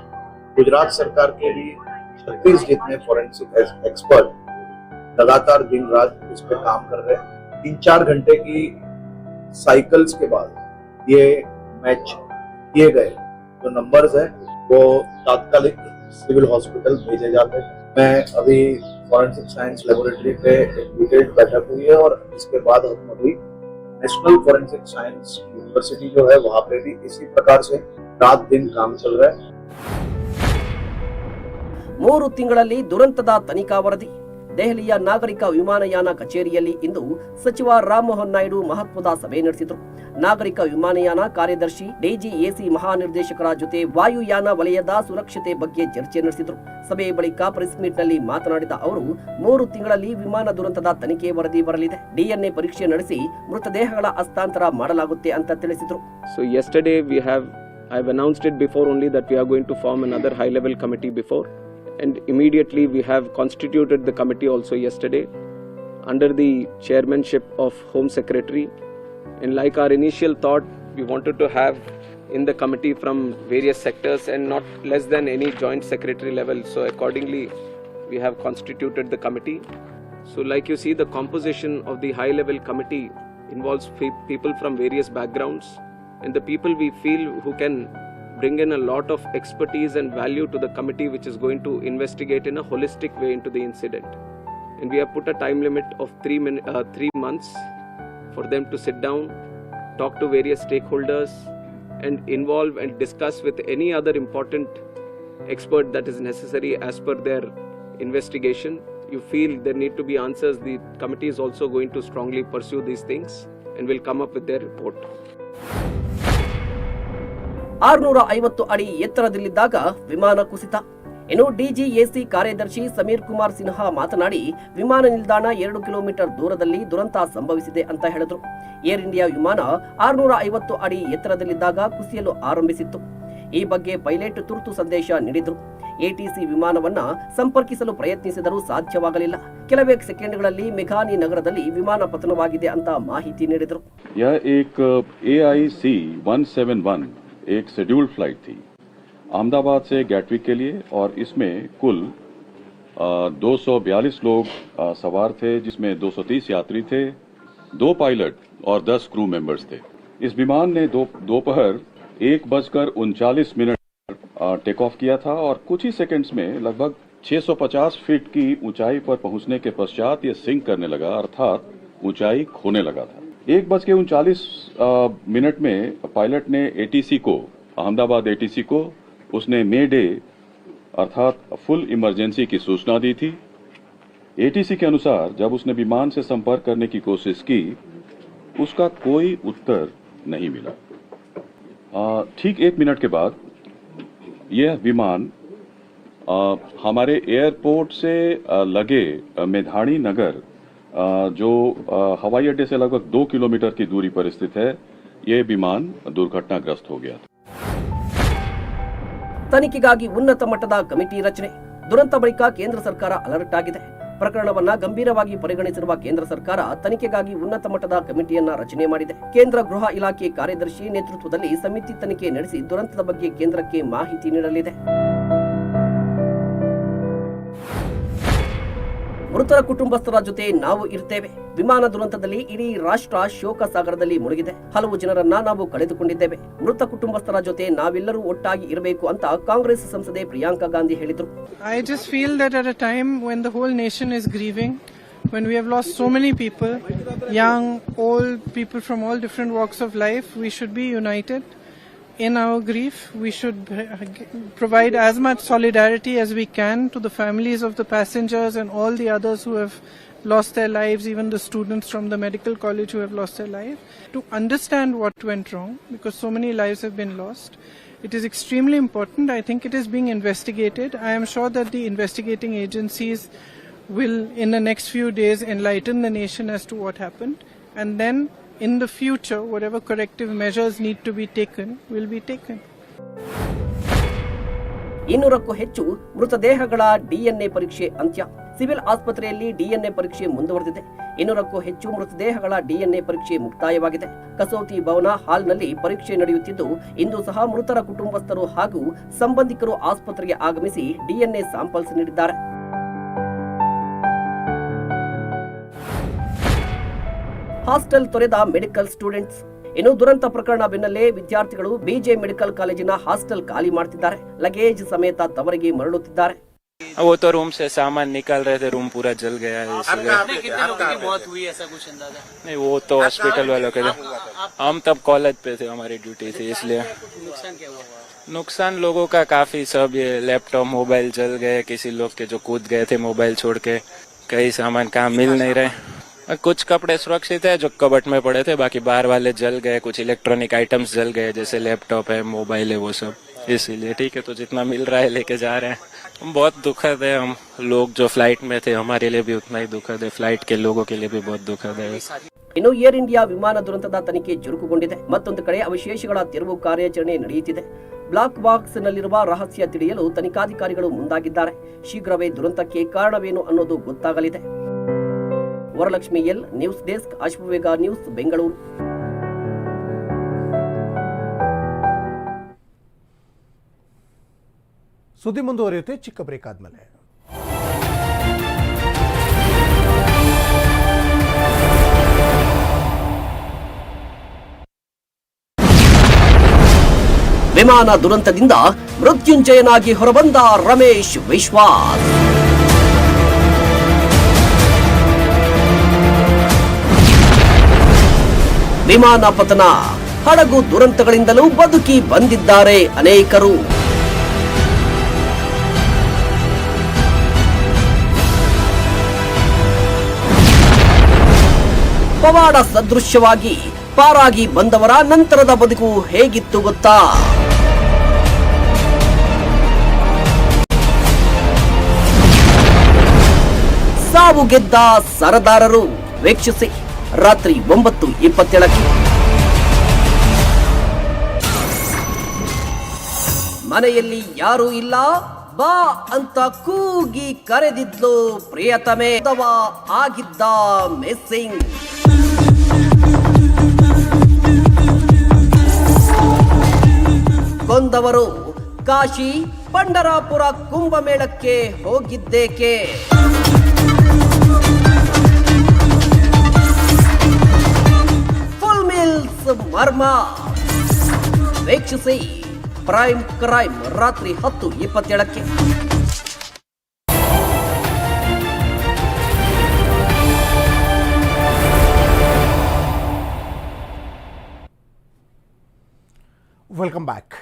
गुजरात सरकार के भी छत्तीस जितने फॉरेंसिक एक्सपर्ट लगातार दिन रात इस पे काम कर रहे हैं। तीन चार घंटे की साइकिल्स के बाद ये मैच किए गए। जो नंबर्स हैं, वो तात्कालिक सिविल हॉस्पिटल भेजे जाते हैं। मैं अभी फॉरेंसिक साइंस लेबोरेटरी पे एक डिटेल्ड बैठक हुई है और इसके बाद हम अभी नेशनल फॉरेंसिक साइंस यूनिवर्सिटी जो है, वहाँ पे भी इसी प्रकार से रात दिन काम चल रहा है। ಮೂರು ತಿಂಗಳಲ್ಲಿ ದುರಂತದ ತನಿಖಾ ವರದಿ. ದೆಹಲಿಯ ನಾಗರಿಕ ವಿಮಾನಯಾನ ಕಚೇರಿಯಲ್ಲಿ ಇಂದು ಸಚಿವ ರಾಮಮೋಹನ್ ನಾಯ್ಡು ಮಹತ್ವದ ಸಭೆ ನಡೆಸಿದರು. ನಾಗರಿಕ ವಿಮಾನಯಾನ ಕಾರ್ಯದರ್ಶಿ ಡಿಜಿಎಸಿ ಮಹಾನಿರ್ದೇಶಕರ ಜೊತೆ ವಾಯುಯಾನ ವಲಯದ ಸುರಕ್ಷತೆ ಬಗ್ಗೆ ಚರ್ಚೆ ನಡೆಸಿದರು. ಸಭೆಯ ಬಳಿಕ ಪ್ರೆಸ್ ಮೀಟ್ನಲ್ಲಿ ಮಾತನಾಡಿದ ಅವರು ಮೂರು ತಿಂಗಳಲ್ಲಿ ವಿಮಾನ ದುರಂತದ ತನಿಖೆ ವರದಿ ಬರಲಿದೆ. ಡಿಎನ್ಎ ಪರೀಕ್ಷೆ ನಡೆಸಿ ಮೃತದೇಹಗಳ ಹಸ್ತಾಂತರ ಮಾಡಲಾಗುತ್ತೆ ಅಂತ ತಿಳಿಸಿದರು. So yesterday we have, I've announced it before only that we are going to form another high level committee before. And immediately we have constituted the committee also yesterday under the chairmanship of Home Secretary. And like our initial thought, we wanted to have in the committee from various sectors and not less than any joint secretary level. So accordingly, we have constituted the committee. So, like you see, the composition of the high level committee involves people from various backgrounds and the people we feel who can bring in a lot of expertise and value to the committee, which is going to investigate in a holistic way into the incident. And we have put a time limit of three, min- uh, three months for them to sit down, talk to various stakeholders, and involve and discuss with any other important expert that is necessary as per their investigation. You feel there need to be answers, the committee is also going to strongly pursue these things and will come up with their report. ಆರುನೂರ ಐವತ್ತು ಅಡಿ ಎತ್ತರದಲ್ಲಿದ್ದಾಗ ವಿಮಾನ ಕುಸಿತ. ಇನ್ನು ಡಿಜಿಎಸಿ ಕಾರ್ಯದರ್ಶಿ ಸಮೀರ್ ಕುಮಾರ್ ಸಿನ್ಹಾ ಮಾತನಾಡಿ, ವಿಮಾನ ನಿಲ್ದಾಣ ಎರಡು ಕಿಲೋಮೀಟರ್ ದೂರದಲ್ಲಿ ದುರಂತ ಸಂಭವಿಸಿದೆ ಅಂತ ಹೇಳಿದ್ರು. ಏರ್ ಇಂಡಿಯಾ ವಿಮಾನ ಆರುನೂರ ಐವತ್ತು ಅಡಿ ಎತ್ತರದಲ್ಲಿದ್ದಾಗ ಕುಸಿಯಲು ಆರಂಭಿಸಿತ್ತು. ಈ ಬಗ್ಗೆ ಪೈಲಟ್ ತುರ್ತು ಸಂದೇಶ ನೀಡಿದ್ರು. ಎಟಿಸಿ ವಿಮಾನವನ್ನ ಸಂಪರ್ಕಿಸಲು ಪ್ರಯತ್ನಿಸಿದರೂ ಸಾಧ್ಯವಾಗಲಿಲ್ಲ. ಕೆಲವೇ ಸೆಕೆಂಡ್ಗಳಲ್ಲಿ ಮೆಘಾನಿ ನಗರದಲ್ಲಿ ವಿಮಾನ ಪತನವಾಗಿದೆ ಅಂತ ಮಾಹಿತಿ ನೀಡಿದರು. एक A I C one seven one एक शेड्यूल फ़्लाइट थी। अहमदाबाद से गैटविक के लिए और इसमें कुल दो सौ बयालीस लोग सवार थे, जिसमें 230 यात्री थे, दो पायलट और 10 क्रू मेंबर्स थे। इस विमान ने दो, दोपहर एक बजकर उनचालीस मिनट टेक ऑफ़ किया था और कुछ ही सेकंड्स में लगभग 650 फीट की ऊंचाई पर पहुँचने के पश्चात ये सिंक करने लगा, अर्थात ऊंचाई खोने लगा था। एक बज के उनचालीस मिनट में पायलट ने एटीसी को अहमदाबाद एटीसी को उसने मे डे अर्थात फुल इमरजेंसी की सूचना दी थी। एटीसी के अनुसार जब उसने विमान से संपर्क करने की कोशिश की उसका कोई उत्तर नहीं मिला। ठीक एक मिनट के बाद यह विमान आ, हमारे एयरपोर्ट से लगे मेधाणी नगर जो आ, हवाई अड्डे से लगभग दो किलोमीटर की दूरी पर स्थित है यह विमान दुर्घटनाग्रस्त हो गया था ತನಿಖೆಗಾಗಿ ಉನ್ನತ ಮಟ್ಟದ ಕಮಿಟಿ ರಚನೆ ದುರಂತ ಬಳಿಕ ಕೇಂದ್ರ ಸರ್ಕಾರ ಅಲರ್ಟ್ ಆಗಿದೆ ಪ್ರಕರಣವನ್ನ ಗಂಭೀರವಾಗಿ ಪರಿಗಣಿಸಿರುವ ಕೇಂದ್ರ ಸರ್ಕಾರ ತನಿಖೆಗಾಗಿ ಉನ್ನತ ಮಟ್ಟದ ಕಮಿಟಿಯನ್ನ ರಚನೆ ಮಾಡಿದೆ ಕೇಂದ್ರ ಗೃಹ ಇಲಾಖೆ ಕಾರ್ಯದರ್ಶಿ ನೇತೃತ್ವದಲ್ಲಿ ಸಮಿತಿ ತನಿಖೆ ನಡೆಸಿ ದುರಂತದ ಬಗ್ಗೆ ಕೇಂದ್ರಕ್ಕೆ ಮಾಹಿತಿ ನೀಡಲಿದೆ ಮೃತರ ಕುಟುಂಬಸ್ಥರ ಜೊತೆ ನಾವು ಇರ್ತೇವೆ. ವಿಮಾನ ದುರಂತದಲ್ಲಿ ಇಡೀ ರಾಷ್ಟ್ರ ಶೋಕ ಸಾಗರದಲ್ಲಿ ಮುಳುಗಿದೆ. ಹಲವು ಜನರನ್ನ ನಾವು ಕಳೆದುಕೊಂಡಿದ್ದೇವೆ. ಮೃತ ಕುಟುಂಬಸ್ಥರ ಜೊತೆ ನಾವೆಲ್ಲರೂ ಒಟ್ಟಾಗಿ ಇರಬೇಕು ಅಂತ ಕಾಂಗ್ರೆಸ್ ಸಂಸದೆ ಪ್ರಿಯಾಂಕಾ ಗಾಂಧಿ ಹೇಳಿದರು. I just feel that at a time when the whole nation is grieving when we have lost so many people young old people from all different walks of life we should be united in our grief. We should provide as much solidarity as we can to the families of the passengers and all the others who have lost their lives, even the students from the medical college who have lost their life, to understand what went wrong because so many lives have been lost. It is extremely important. I think it is being investigated. I am sure that the investigating agencies will, in the next few days, enlighten the nation as to what happened. And then, in the future, whatever corrective measures need to be taken will be taken. ಇನ್ನೂರಕ್ಕೂ ಹೆಚ್ಚು ಮೃತದೇಹಗಳ DNA ಪರೀಕ್ಷೆ ಅಂತ್ಯ. Civil ಆಸ್ಪತ್ರೆಯಲ್ಲಿ DNA ಪರೀಕ್ಷೆ ಮುಂದುವರೆದಿದೆ. ಇನ್ನೂರಕ್ಕೂ ಹೆಚ್ಚು ಮೃತದೇಹಗಳ DNA ಪರೀಕ್ಷೆ ಮುಕ್ತಾಯವಾಗಿದೆ. ಕಸೌತಿ ಭವನ ಹಾಲ್ನಲ್ಲಿ ಪರೀಕ್ಷೆ ನಡೆಯುತ್ತಿದ್ದು ಇಂದು ಸಹ ಮೃತರ ಕುಟುಂಬಸ್ಥರು ಹಾಗೂ ಸಂಬಂಧಿಕರು ಆಸ್ಪತ್ರೆಗೆ ಆಗಮಿಸಿ ಡಿಎನ್ಎ ಸ್ಯಾಂಪಲ್ಸ್ ನೀಡಿದ್ದಾರೆ. ಹಾಸ್ಟೆಲ್ ತೊರೆದ ಮೆಡಿಕಲ್ ಸ್ಟೂಡೆಂಟ್ಸ್ ಇನ್ನು ದುರಂತ ಪ್ರಕರಣ ಬೆನ್ನಲ್ಲೇ ವಿದ್ಯಾರ್ಥಿಗಳು ಬಿಜೆ ಮೆಡಿಕಲ್ ಕಾಲೇಜಿನ ಹಾಸ್ಟೆಲ್ ಖಾಲಿ ಮಾಡ್ತಿದ್ದಾರೆ ಲಗೇಜ್ ಸಮೇತ ತವರಿಗೆ ಮರಳುತ್ತಿದ್ದಾರೆ वो तो रूम से सामान निकाल रहे थे रूम पूरा जल गया है इसलिए नहीं वो तो हॉस्पिटल वालों के थे हम तब कॉलेज पे थे हमारी ड्यूटी थी इसलिए नुकसान लोगों का काफी सब ये लैपटॉप मोबाइल जल गए किसी लोग के जो कूद गए थे मोबाइल छोड़ के कई सामान कहाँ मिल नहीं रहे और कुछ कपड़े सुरक्षित है जो कबट में पड़े थे बाकी बाहर वाले जल गए कुछ इलेक्ट्रॉनिक आइटम्स जल गए जैसे लैपटॉप है मोबाइल है वो सब इसीलिए ठीक है तो जितना मिल रहा है लेके जा रहे हैं बहुत दुखद है हम लोग जो फ्लाइट में थे हमारे लिए भी उतना ही दुखद है फ्लाइट के लोगों के लिए भी बहुत दुखद है ಇನ್ನು ಏರ್ ಇಂಡಿಯಾ ವಿಮಾನ ದುರಂತದ ತನಿಖೆ ಚುರುಕುಗೊಂಡಿದೆ ಮತ್ತೊಂದು ಕಡೆ ಅವಶೇಷಗಳ ತೆರವು ಕಾರ್ಯಾಚರಣೆ ನಡೆಯುತ್ತಿದೆ ಬ್ಲಾಕ್ ಬಾಕ್ಸ್ ನಲ್ಲಿರುವ ರಹಸ್ಯ ತಿಳಿಯಲು ತನಿಖಾಧಿಕಾರಿಗಳು ಮುಂದಾಗಿದ್ದಾರೆ ಶೀಘ್ರವೇ ದುರಂತಕ್ಕೆ ಕಾರಣವೇನು ಅನ್ನೋದು ಗೊತ್ತಾಗಲಿದೆ Varalakshmi L news desk Ashwavega news Bengaluru. ಸುದ್ದಿ ಮುಂದುವರಿಯುತ್ತೆ ಚಿಕ್ಕ ಬ್ರೇಕ್ ಆದ್ಮೇಲೆ. ವಿಮಾನ ದುರಂತದಿಂದ ಮೃತ್ಯುಂಜಯನಾಗಿ ಹೊರಬಂದ ರಮೇಶ್ ವಿಶ್ವಾಸ್. ವಿಮಾನ ಪತನ. ಹಡಗು ದುರಂತಗಳಿಂದಲೂ ಬದುಕಿ ಬಂದಿದ್ದಾರೆ ಅನೇಕರು. ಪವಾಡ ಸದೃಶ್ಯವಾಗಿ ಪಾರಾಗಿ ಬಂದವರ ನಂತರದ ಬದುಕು ಹೇಗಿತ್ತು ಗೊತ್ತಾ? ಸಾವು ಗೆದ್ದ ಸರದಾರರು, ವೀಕ್ಷಿಸಿ. ರಾತ್ರಿ ಒಂಬತ್ತು ಇಪ್ಪತ್ತೇಳಕ್ಕೆ. ಮನೆಯಲ್ಲಿ ಯಾರೂ ಇಲ್ಲ? ಬಾ ಅಂತ ಕೂಗಿ ಕರೆದಿದ್ಲು ಪ್ರಿಯತಮೆ. ಅಥವಾ ಆಗಿದ್ದ ಮಿಸ್ಸಿಂಗ್? ಕೊಂದವರು ಕಾಶಿ ಪಂಡರಾಪುರ ಕುಂಭಮೇಳಕ್ಕೆ ಹೋಗಿದ್ದೇಕೆ? ಫುಲ್ ಮರ್ಮ ವೀಕ್ಷಿಸಿ ಪ್ರೈಮ್ ಕ್ರೈಮ್ ರಾತ್ರಿ ಹತ್ತು ಇಪ್ಪತ್ತೇಳಕ್ಕೆ. ವೆಲ್ಕಮ್ ಬ್ಯಾಕ್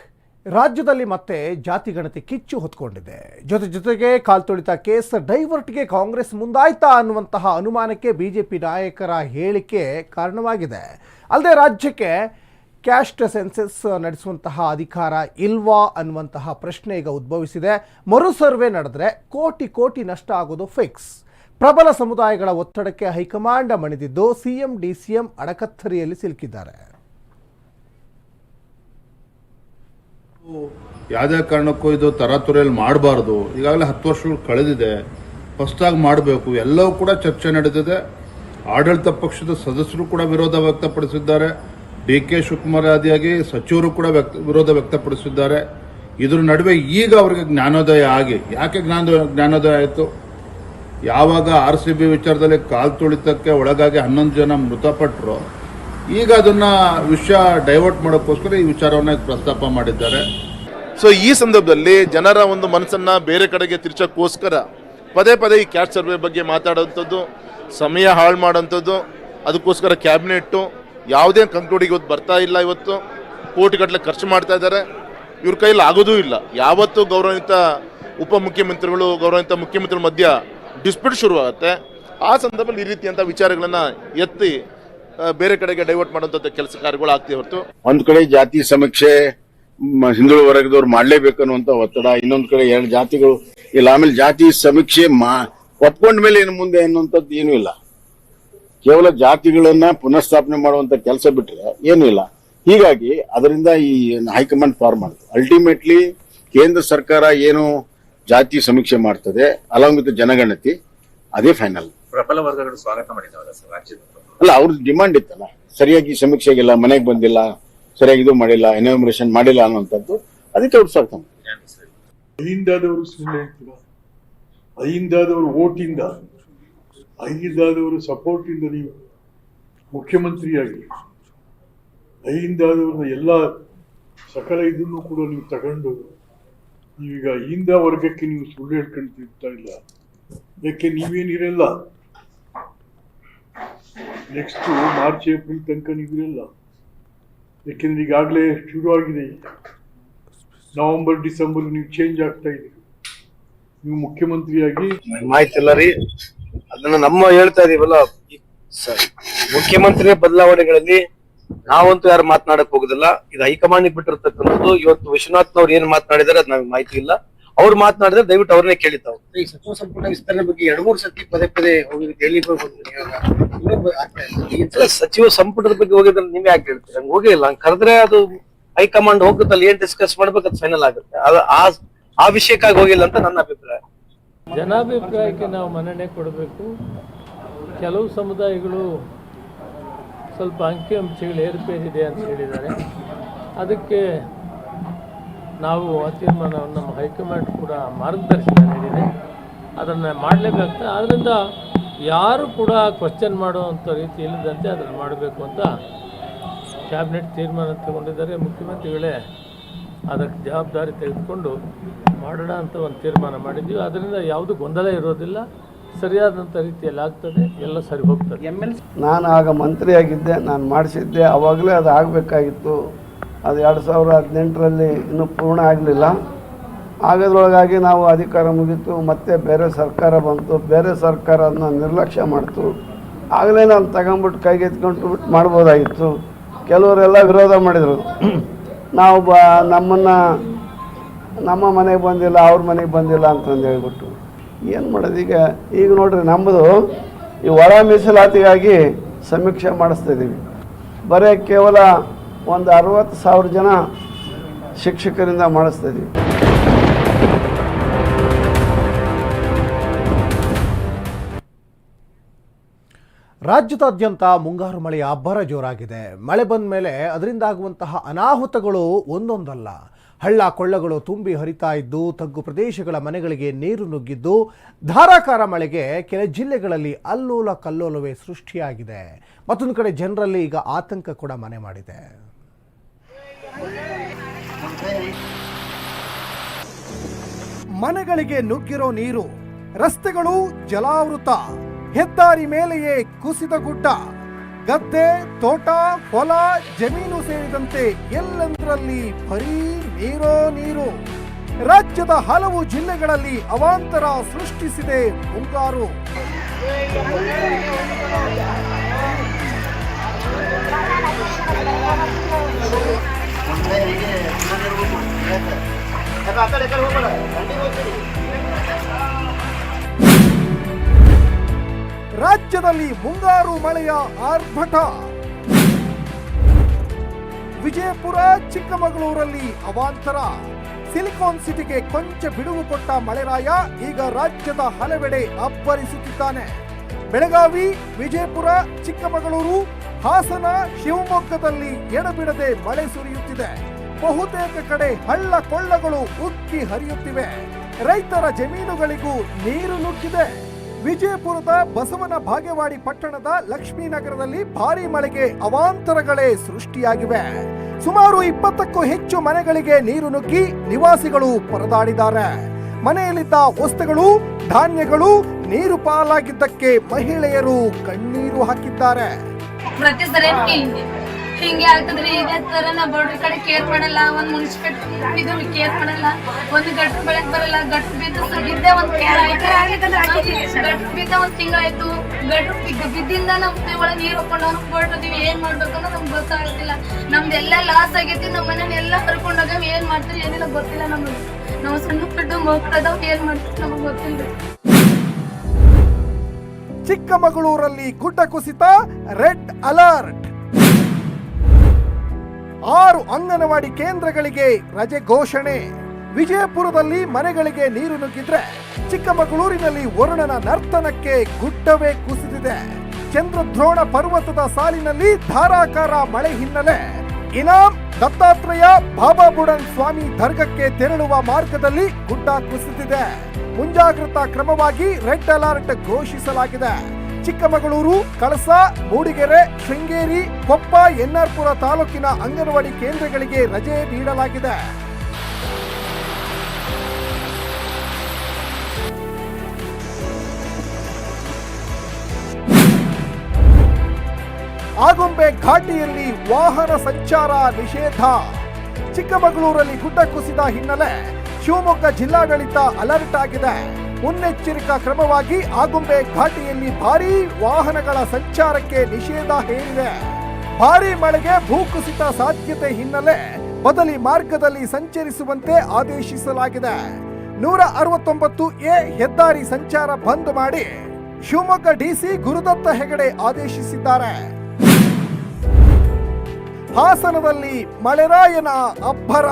ರಾಜ್ಯದಲ್ಲಿ ಮತ್ತೆ ಜಾತಿ ಗಣತಿ ಕಿಚ್ಚು ಹೊತ್ಕೊಂಡಿದೆ. ಜೊತೆ ಜೊತೆಗೆ ಕಾಲ್ತುಳಿತ ಕೇಸ್ ಡೈವರ್ಟ್ಗೆ ಕಾಂಗ್ರೆಸ್ ಮುಂದಾಯ್ತಾ ಅನ್ನುವಂತಹ ಅನುಮಾನಕ್ಕೆ ಬಿಜೆಪಿ ನಾಯಕರ ಹೇಳಿಕೆ ಕಾರಣವಾಗಿದೆ. ಅಲ್ಲದೆ ರಾಜ್ಯಕ್ಕೆ ಕ್ಯಾಸ್ಟ್ ಸೆನ್ಸಸ್ ನಡೆಸುವಂತಹ ಅಧಿಕಾರ ಇಲ್ವಾ ಅನ್ನುವಂತಹ ಪ್ರಶ್ನೆ ಈಗ ಉದ್ಭವಿಸಿದೆ. ಮರು ಸರ್ವೆ ನಡೆದ್ರೆ ಕೋಟಿ ಕೋಟಿ ನಷ್ಟ ಆಗೋದು ಫಿಕ್ಸ್ ಪ್ರಬಲ ಸಮುದಾಯಗಳ ಒತ್ತಡಕ್ಕೆ ಹೈಕಮಾಂಡ್ ಮಣಿದಿದ್ದು ಸಿಎಂ, ಡಿಸಿಎಂ ಅಡಕತ್ತರಿಯಲ್ಲಿ ಸಿಲುಕಿದ್ದಾರೆ. ಯಾವುದೇ ಕಾರಣಕ್ಕೂ ಇದು ತರಾತುರಿಯಲ್ಲಿ ಮಾಡಬಾರ್ದು. ಈಗಾಗಲೇ ಹತ್ತು ವರ್ಷಗಳು ಕಳೆದಿದೆ. ಹೊಸದಾಗಿ ಮಾಡಬೇಕು. ಎಲ್ಲವೂ ಕೂಡ ಚರ್ಚೆ ನಡೆದಿದೆ. ಆಡಳಿತ ಪಕ್ಷದ ಸದಸ್ಯರು ಕೂಡ ವಿರೋಧ ವ್ಯಕ್ತಪಡಿಸಿದ್ದಾರೆ. ಡಿ ಕೆ ಶಿವಕುಮಾರ್ ಆದಿಯಾಗಿ ಸಚಿವರು ಕೂಡ ವ್ಯಕ್ತ, ವಿರೋಧ ವ್ಯಕ್ತಪಡಿಸಿದ್ದಾರೆ. ಇದರ ನಡುವೆ ಈಗ ಅವರಿಗೆ ಜ್ಞಾನೋದಯ ಆಗಿ, ಯಾಕೆ ಜ್ಞಾನ, ಜ್ಞಾನೋದಯ ಆಯಿತು? ಯಾವಾಗ ಆರ್ ಸಿ ಬಿ ವಿಚಾರದಲ್ಲಿ ಕಾಲು ತುಳಿತಕ್ಕೆ ಒಳಗಾಗಿ ಹನ್ನೊಂದು ಜನ ಮೃತಪಟ್ಟರು ಈಗ ಅದನ್ನ ವಿಷಯ ಡೈವರ್ಟ್ ಮಾಡೋಕ್ಕೋಸ್ಕರ ಈ ವಿಚಾರವನ್ನ ಪ್ರಸ್ತಾಪ ಮಾಡಿದ್ದಾರೆ. ಸೊ ಈ ಸಂದರ್ಭದಲ್ಲಿ ಜನರ ಒಂದು ಮನಸ್ಸನ್ನ ಬೇರೆ ಕಡೆಗೆ ತಿರ್ಚಕ್ಕೋಸ್ಕರ ಪದೇ ಪದೇ ಈ ಕ್ಯಾಟ್ ಸರ್ವೆ ಬಗ್ಗೆ ಮಾತಾಡೋಂಥದ್ದು ಸಮಯ ಹಾಳು ಮಾಡೋಂಥದ್ದು. ಅದಕ್ಕೋಸ್ಕರ ಕ್ಯಾಬಿನೆಟ್ಟು ಯಾವುದೇ ಕಂಕ್ಲೂಡಿಗೆ ಇವತ್ತು ಬರ್ತಾ ಇಲ್ಲ ಇವತ್ತು. ಕೋಟಿಗಟ್ಟಲೆ ಖರ್ಚು ಮಾಡ್ತಾ ಇದ್ದಾರೆ. ಇವ್ರ ಕೈಯಲ್ಲಿ ಆಗೋದೂ ಇಲ್ಲ. ಯಾವತ್ತು ಗೌರವಾನ್ವಿತ ಉಪಮುಖ್ಯಮಂತ್ರಿಗಳು ಗೌರವಾನ್ವಿತ ಮುಖ್ಯಮಂತ್ರಿಗಳ ಮಧ್ಯ ಡಿಸ್ಪ್ಯೂಟ್ ಶುರುವಾಗುತ್ತೆ ಆ ಸಂದರ್ಭದಲ್ಲಿ ಈ ರೀತಿಯಂಥ ವಿಚಾರಗಳನ್ನು ಎತ್ತಿ ಬೇರೆ ಕಡೆಗೆ ಡೈವರ್ಟ್ ಮಾಡುವಂಥದ್ದು ಕೆಲಸ ಕಾರ್ಯಗಳು ಆಗ್ತಿ ಹೊರತು. ಒಂದು ಕಡೆ ಜಾತಿ ಸಮೀಕ್ಷೆ ಹಿಂದುಳಿದ ವರ್ಗದವ್ರು ಮಾಡಲೇಬೇಕು ಅನ್ನುವಂಥ ಒತ್ತಡ, ಇನ್ನೊಂದು ಕಡೆ ಎರಡು ಜಾತಿಗಳು. ಇಲ್ಲ, ಆಮೇಲೆ ಜಾತಿ ಸಮೀಕ್ಷೆ ಮಾ ಒಪ್ಕೊಂಡ ಮೇಲೆ ಇನ್ನು ಮುಂದೆ ಅನ್ನುವಂಥದ್ದು ಏನೂ ಇಲ್ಲ. ಕೇವಲ ಜಾತಿಗಳನ್ನ ಪುನಃಸ್ಥಾಪನೆ ಮಾಡುವಂತ ಕೆಲಸ ಬಿಟ್ಟರೆ ಏನೂ ಇಲ್ಲ. ಹೀಗಾಗಿ ಅದರಿಂದ ಈ ಹೈಕಮಾಂಡ್ ಫಾರ್ಮ್ ಮಾಡುದು. ಅಲ್ಟಿಮೇಟ್ಲಿ ಕೇಂದ್ರ ಸರ್ಕಾರ ಏನು ಜಾತಿ ಸಮೀಕ್ಷೆ ಮಾಡ್ತದೆ ಅಲಾಂಗ್ ವಿತ್ ಜನಗಣತಿ ಅದೇ ಫೈನಲ್ ಪ್ರಬಲ ವರ್ಗಗಳು ಸ್ವಾಗತ ಮಾಡಿದಾವಲ್ಲ ಸರ್ ಅಲ್ಲ ಅವ್ರದ್ದು ಡಿಮಾಂಡ್ ಇತ್ತಲ್ಲ. ಸರಿಯಾಗಿ ಸಮೀಕ್ಷೆಗಿಲ್ಲ ಮನೆಗೆ ಬಂದಿಲ್ಲ ಸರಿಯಾಗಿ ಇದು ಮಾಡಿಲ್ಲ ಎನ್ಯೂಮರೇಷನ್ ಮಾಡಿಲ್ಲ ಅನ್ನುವಂಥದ್ದು ಅದಕ್ಕೆ ಅವ್ರು ಸ್ವಾಗತ. ಅಹಿಂದಾದವರು ಓಟಿಂದ ಅಹಿಂದಾದವರು ಸಪೋರ್ಟಿಂದ ನೀವು ಮುಖ್ಯಮಂತ್ರಿಯಾಗಿ ಅಹಿಂದಾದವ್ರನ್ನ ಎಲ್ಲ ಸಕಲ ಇದನ್ನು ಕೂಡ ನೀವು ತಗೊಂಡು, ನೀವೀಗ ಹಿಂದ ವರ್ಗಕ್ಕೆ ನೀವು ಸುಳ್ಳು ಹೇಳ್ಕೊಂಡು ತಿರ್ತಾ ಇಲ್ಲ. ಯಾಕೆ ನೀವೇನಿರಲ್ಲ ನೆಕ್ಸ್ಟ್ ಮಾರ್ಚ್ ಏಪ್ರಿಲ್ ತನಕ ನೀವಿರಲ್ಲ ಯಾಕೆಂದ್ರೆ ಈಗಾಗಲೇ ಶುರು ಆಗಿದೆ ಈಗ ನವೆಂಬರ್ ಡಿಸೆಂಬರ್ ನೀವು ಚೇಂಜ್ ಆಗ್ತಾ ಇದ್ದೀರಿ ನೀವು ಮುಖ್ಯಮಂತ್ರಿಯಾಗಿ ಮಾಹಿತಿ ಇಲ್ಲ ರೀ. ಅದನ್ನ ನಮ್ಮ ಹೇಳ್ತಾ ಇದೀವಲ್ಲ ಮುಖ್ಯಮಂತ್ರಿ ಬದಲಾವಣೆಗಳಲ್ಲಿ ನಾವಂತೂ ಯಾರು ಮಾತನಾಡಕ್ ಹೋಗುದಿಲ್ಲ. ಇದು ಹೈಕಮಾಂಡ್ ಬಿಟ್ಟಿರ್ತಕ್ಕಂಥದ್ದು ಇವತ್ತು ವಿಶ್ವನಾಥ್ನವ್ರು ಏನ್ ಮಾತನಾಡಿದಾರೆ ಅದ್ ನಮಗೆ ಮಾಹಿತಿ ಇಲ್ಲ. ಅವ್ರು ಮಾತನಾಡಿದ್ರೆ ದಯವಿಟ್ಟು ಅವ್ರನ್ನೇ ಕೇಳಿತಾವ್ ಈ ಸಚಿವ ಸಂಪುಟ ವಿಸ್ತರಣೆ ಬಗ್ಗೆ ಎರಡ್ ಮೂರು ಸತಿ ಪದೇ ಪದೇ ಹೋಗಿ ದೆಹಲಿಗೆ ಹೋಗಿ ಬಂದ್ರಿ ಇವಾಗ. ಇನ್ನೂ ಬ- ಆಗ್ತಾ ಇಲ್ಲ. ಈ ಸಲ ಸಚಿವ ಸಂಪುಟದ ಬಗ್ಗೆ ಹೋಗಿದ್ರೆ ನಿಮ್ಗೆ ಯಾಕೆ ಹೇಳ್ತೀರಿ? ಹಂಗ ಹೋಗೇ ಇಲ್ಲ. ಹಂಗ್ ಕರೆದ್ರೆ ಅದು ಹೈಕಮಾಂಡ್ ಹೋಗುತ್ತಲ್ಲ ಏನ್ ಡಿಸ್ಕಸ್ ಮಾಡ್ಬೇಕು ಅದು ಫೈನಲ್ ಆಗುತ್ತೆ. ಅದು ಆ ವಿಷಯಕ್ಕಾಗಿ ಹೋಗಿಲ್ಲ ಅಂತ ನನ್ನ ಅಭಿಪ್ರಾಯ. ಜನಾಭಿಪ್ರಾಯಕ್ಕೆ ನಾವು ಮನ್ನಣೆ ಕೊಡಬೇಕು. ಕೆಲವು ಸಮುದಾಯಗಳು ಸ್ವಲ್ಪ ಅಂಕಿಅಂಶಗಳು ಏರುಪೇರಿದೆ ಅಂತ ಹೇಳಿದ್ದಾರೆ. ಅದಕ್ಕೆ ನಾವು ಆ ತೀರ್ಮಾನವನ್ನು ನಮ್ಮ ಹೈಕಮಾಂಡ್ ಕೂಡ ಮಾರ್ಗದರ್ಶನ ನೀಡಿದೆ. ಅದನ್ನು ಮಾಡಲೇಬೇಕು. ಆದ್ದರಿಂದ ಯಾರು ಕೂಡ ಕ್ವಶನ್ ಮಾಡುವಂಥ ರೀತಿ ಇಲ್ಲದಂತೆ ಅದನ್ನು ಮಾಡಬೇಕು ಅಂತ ಕ್ಯಾಬಿನೆಟ್ ತೀರ್ಮಾನ ತಗೊಂಡಿದ್ದಾರೆ ಮುಖ್ಯಮಂತ್ರಿಗಳೇ ಅದಕ್ಕೆ ಜವಾಬ್ದಾರಿ ತೆಗೆದುಕೊಂಡು ಮಾಡೋಣ ಅಂತ ಒಂದು ತೀರ್ಮಾನ ಮಾಡಿದ್ದೀವಿ. ಅದರಿಂದ ಯಾವುದು ಗೊಂದಲ ಇರೋದಿಲ್ಲ. ಸರಿಯಾದಂಥ ರೀತಿಯಲ್ಲಿ ಆಗ್ತದೆ. ಎಲ್ಲ ಸರಿ ಹೋಗ್ತದೆ. ಎಂ ಎಲ್ ನಾನು ಆಗ ಮಂತ್ರಿಯಾಗಿದ್ದೆ ನಾನು ಮಾಡಿಸಿದ್ದೆ. ಅವಾಗಲೇ ಅದು ಆಗಬೇಕಾಗಿತ್ತು. ಅದು ಎರಡು ಸಾವಿರ ಹದಿನೆಂಟರಲ್ಲಿ ಇನ್ನೂ ಪೂರ್ಣ ಆಗಲಿಲ್ಲ. ಆಗದ್ರೊಳಗಾಗಿ ನಾವು ಅಧಿಕಾರ ಮುಗೀತು ಮತ್ತೆ ಬೇರೆ ಸರ್ಕಾರ ಬಂತು. ಬೇರೆ ಸರ್ಕಾರ ಅದನ್ನ ನಿರ್ಲಕ್ಷ್ಯ ಮಾಡ್ತು. ಆಗಲೇ ನಾನು ತಗೊಂಬಿಟ್ಟು ಕೈಗೆತ್ಕೊಂಡು ಬಿಟ್ಟು ಮಾಡ್ಬೋದಾಗಿತ್ತು. ಕೆಲವರೆಲ್ಲ ವಿರೋಧ ಮಾಡಿದರು. ನಾವು ಬ ನಮ್ಮನ್ನು ನಮ್ಮ ಮನೆಗೆ ಬಂದಿಲ್ಲ, ಅವ್ರ ಮನೆಗೆ ಬಂದಿಲ್ಲ ಅಂತಂದು ಹೇಳ್ಬಿಟ್ಟು. ಏನು ಮಾಡೋದು ಈಗ? ಈಗ ನೋಡ್ರಿ ನಮ್ಮದು ಈ ಒಳ ಮೀಸಲಾತಿಗಾಗಿ ಸಮೀಕ್ಷೆ ಮಾಡಿಸ್ತಾ ಇದ್ದೀವಿ ಬರೀ ಕೇವಲ ಒಂದು ಅರವತ್ತು ಸಾವಿರ ಜನ ಶಿಕ್ಷಕರಿಂದ ಮಾಡಿಸ್ತಾ ಇದ್ದೀವಿ ರಾಜ್ಯದಾದ್ಯಂತ ಮುಂಗಾರು ಮಳೆಯ ಅಬ್ಬರ ಜೋರಾಗಿದೆ. ಮಳೆ ಬಂದ ಮೇಲೆ ಅದರಿಂದ ಆಗುವಂತಹ ಅನಾಹುತಗಳು ಒಂದೊಂದಲ್ಲ. ಹಳ್ಳ ಕೊಳ್ಳಗಳು ತುಂಬಿ ಹರಿತಾ ಇದ್ದು, ತಗ್ಗು ಪ್ರದೇಶಗಳ ಮನೆಗಳಿಗೆ ನೀರು ನುಗ್ಗಿದ್ದು, ಧಾರಾಕಾರ ಮಳೆಗೆ ಕೆಲ ಜಿಲ್ಲೆಗಳಲ್ಲಿ ಅಲ್ಲೋಲ ಕಲ್ಲೋಲವೇ ಸೃಷ್ಟಿಯಾಗಿದೆ. ಮತ್ತೊಂದು ಕಡೆ ಜನರಲ್ಲಿ ಈಗ ಆತಂಕ ಕೂಡ ಮನೆ ಮಾಡಿದೆ. ಮನೆಗಳಿಗೆ ನುಗ್ಗಿರೋ ನೀರು, ರಸ್ತೆಗಳು ಜಲಾವೃತ, ಹೆದ್ದಾರಿ ಮೇಲೆಯೇ ಕುಸಿದ ಗುಡ್ಡ. ಗದ್ದೆ ತೋಟ ಹೊಲ ಜಮೀನು ಸೇರಿದಂತೆ ಎಲ್ಲೆಂದರಲ್ಲಿ ಬರೀ ನೀರೋ ನೀರು ರಾಜ್ಯದ ಹಲವು ಜಿಲ್ಲೆಗಳಲ್ಲಿ ಅವಾಂತರ ಸೃಷ್ಟಿಸಿದೆ ಮುಂಗಾರು ರಾಜ್ಯದಲ್ಲಿ ಮುಂಗಾರು ಮಳೆಯ ಆರ್ಭಟ. ವಿಜಯಪುರ, ಚಿಕ್ಕಮಗಳೂರಲ್ಲಿ ಅವಾಂತರ. ಸಿಲಿಕಾನ್ ಸಿಟಿಗೆ ಕೊಂಚ ಬಿಡುವು ಕೊಟ್ಟ ಮಳೆರಾಯ ಈಗ ರಾಜ್ಯದ ಹಲವೆಡೆ ಅಬ್ಬರಿಸುತ್ತಿದ್ದಾನೆ. ಬೆಳಗಾವಿ, ವಿಜಯಪುರ, ಚಿಕ್ಕಮಗಳೂರು, ಹಾಸನ, ಶಿವಮೊಗ್ಗದಲ್ಲಿ ಎಡಬಿಡದೆ ಮಳೆ ಸುರಿಯುತ್ತಿದೆ. ಬಹುತೇಕ ಕಡೆ ಹಳ್ಳ ಕೊಳ್ಳಗಳು ಉಕ್ಕಿ ಹರಿಯುತ್ತಿವೆ. ರೈತರ ಜಮೀನುಗಳಿಗೂ ನೀರು ನುಗ್ಗಿದೆ. ವಿಜಯಪುರದ ಬಸವನ ಭಾಗ್ಯವಾಡಿ ಪಟ್ಟಣದ ಲಕ್ಷ್ಮೀನಗರದಲ್ಲಿ ಭಾರಿ ಮಳೆಗೆ ಅವಾಂತರಗಳೇ ಸೃಷ್ಟಿಯಾಗಿವೆ. ಸುಮಾರು ಇಪ್ಪತ್ತಕ್ಕೂ ಹೆಚ್ಚು ಮನೆಗಳಿಗೆ ನೀರು ನುಗ್ಗಿ ನಿವಾಸಿಗಳು ಪರದಾಡಿದ್ದಾರೆ. ಮನೆಯಲ್ಲಿದ್ದ ವಸ್ತುಗಳು, ಧಾನ್ಯಗಳು ನೀರು ಪಾಲಾಗಿದ್ದಕ್ಕೆ ಮಹಿಳೆಯರು ಕಣ್ಣೀರು ಹಾಕಿದ್ದಾರೆ. ಹಿಂಗೆ ಆಗ್ತದ್ರಿ ಇದೇ ತರ ನಾ ಬಡ್ರ ಕಡೆ ಕೇರ್ ಮಾಡಲ್ಲ ಒಂದ್ ಮುನ್ಸಿಪಾಲಿಟಿ ಇದು ಕೇರ್ ಮಾಡಲ್ಲ ಒಂದ್ ಗಟ್ರ ಬೆಳಕ್ ಬರಲ್ಲ ಗಟ್ರ ಬಿದ್ದು ಬಿದ್ದೆ ಒಂದ್ ಗಟ್ರ ಬಿದ್ದ ಒಂದ್ ತಿಂಗಳಾಯ್ತು ಗಟ್ರ ಬಿದ್ದ ಬಿದ್ದಿಂದ ನಮ್ ಒಳಗೆ ನೀರ್ ಹಾಕೊಂಡು ಹೊರಟಿದೀವಿ ಏನ್ ಮಾಡ್ಬೇಕು ಅಂದ್ರೆ ನಮ್ಗೆ ಗೊತ್ತಾಗ್ತಿಲ್ಲ ನಮ್ದೆಲ್ಲ ಲಾಸ್ ಆಗೈತಿ ನಮ್ಮ ಮನೆಯೆಲ್ಲ ಹರ್ಕೊಂಡಾಗ ಏನ್ ಮಾಡ್ತೀರಿ ಏನಿಲ್ಲ ಗೊತ್ತಿಲ್ಲ ನಮ್ಗೆ. ನಾವು ಸಣ್ಣ ಪುಟ್ಟ ಮಕ್ಕಳದವ್ ಏನ್ ಮಾಡ್ತೀವಿ ನಮಗ್ ಗೊತ್ತಿಲ್ಲ. ಚಿಕ್ಕಮಗಳೂರಲ್ಲಿ ಗುಡ್ಡ ಕುಸಿತ ರೆಡ್ ಅಲರ್ಟ್. ಆರು ಅಂಗನವಾಡಿ ಕೇಂದ್ರಗಳಿಗೆ ರಜೆ ಘೋಷಣೆ. ವಿಜಯಪುರದಲ್ಲಿ ಮನೆಗಳಿಗೆ ನೀರು ನುಗ್ಗಿದ್ರೆ ಚಿಕ್ಕಮಗಳೂರಿನಲ್ಲಿ ವರುಣನ ನರ್ತನಕ್ಕೆ ಗುಡ್ಡವೇ ಕುಸಿದಿದೆ. ಚಂದ್ರದ್ರೋಣ ಪರ್ವತದ ಸಾಲಿನಲ್ಲಿ ಧಾರಾಕಾರ ಮಳೆ ಹಿನ್ನೆಲೆ. ಇನಾಮ್ ದತ್ತಾತ್ರೇಯ ಬಾಬಾ ಬುಡನ್ ಸ್ವಾಮಿ ದರ್ಗಕ್ಕೆ ತೆರಳುವ ಮಾರ್ಗದಲ್ಲಿ ಗುಡ್ಡ ಕುಸಿದಿದೆ. ಮುಂಜಾಗ್ರತಾ ಕ್ರಮವಾಗಿ ರೆಡ್ ಅಲರ್ಟ್ ಘೋಷಿಸಲಾಗಿದೆ. ಚಿಕ್ಕಮಗಳೂರು, ಕಳಸ, ಮೂಡಿಗೆರೆ, ಶೃಂಗೇರಿ, ಕೊಪ್ಪ, ಎನ್ಆರ್ಪುರ ತಾಲೂಕಿನ ಅಂಗನವಾಡಿ ಕೇಂದ್ರಗಳಿಗೆ ರಜೆ ನೀಡಲಾಗಿದೆ. ಆಗುಂಬೆ ಘಾಟಿಯಲ್ಲಿ ವಾಹನ ಸಂಚಾರ ನಿಷೇಧ. ಚಿಕ್ಕಮಗಳೂರಲ್ಲಿ ಗುಡ್ಡ ಕುಸಿದ ಹಿನ್ನೆಲೆ ಶಿವಮೊಗ್ಗ ಜಿಲ್ಲಾಡಳಿತ ಅಲರ್ಟ್ ಆಗಿದೆ. ಮುನ್ನೆಚ್ಚರಿಕಾ ಕ್ರಮವಾಗಿ ಆಗುಂಬೆ ಘಾಟಿಯಲ್ಲಿ ಭಾರೀ ವಾಹನಗಳ ಸಂಚಾರಕ್ಕೆ ನಿಷೇಧ ಹೇರಿದೆ. ಭಾರೀ ಮಳೆಗೆ ಭೂಕುಸಿತ ಸಾಧ್ಯತೆ ಹಿನ್ನೆಲೆ ಬದಲಿ ಮಾರ್ಗದಲ್ಲಿ ಸಂಚರಿಸುವಂತೆ ಆದೇಶಿಸಲಾಗಿದೆ. ನೂರ ಅರವತ್ತೊಂಬತ್ತು ಎ ಹೆದ್ದಾರಿ ಸಂಚಾರ ಬಂದ್ ಮಾಡಿ ಶಿವಮೊಗ್ಗ ಡಿಸಿ ಗುರುದತ್ತ ಹೆಗಡೆ ಆದೇಶಿಸಿದ್ದಾರೆ. ಹಾಸನದಲ್ಲಿ ಮಳೆರಾಯನ ಅಬ್ಬರ.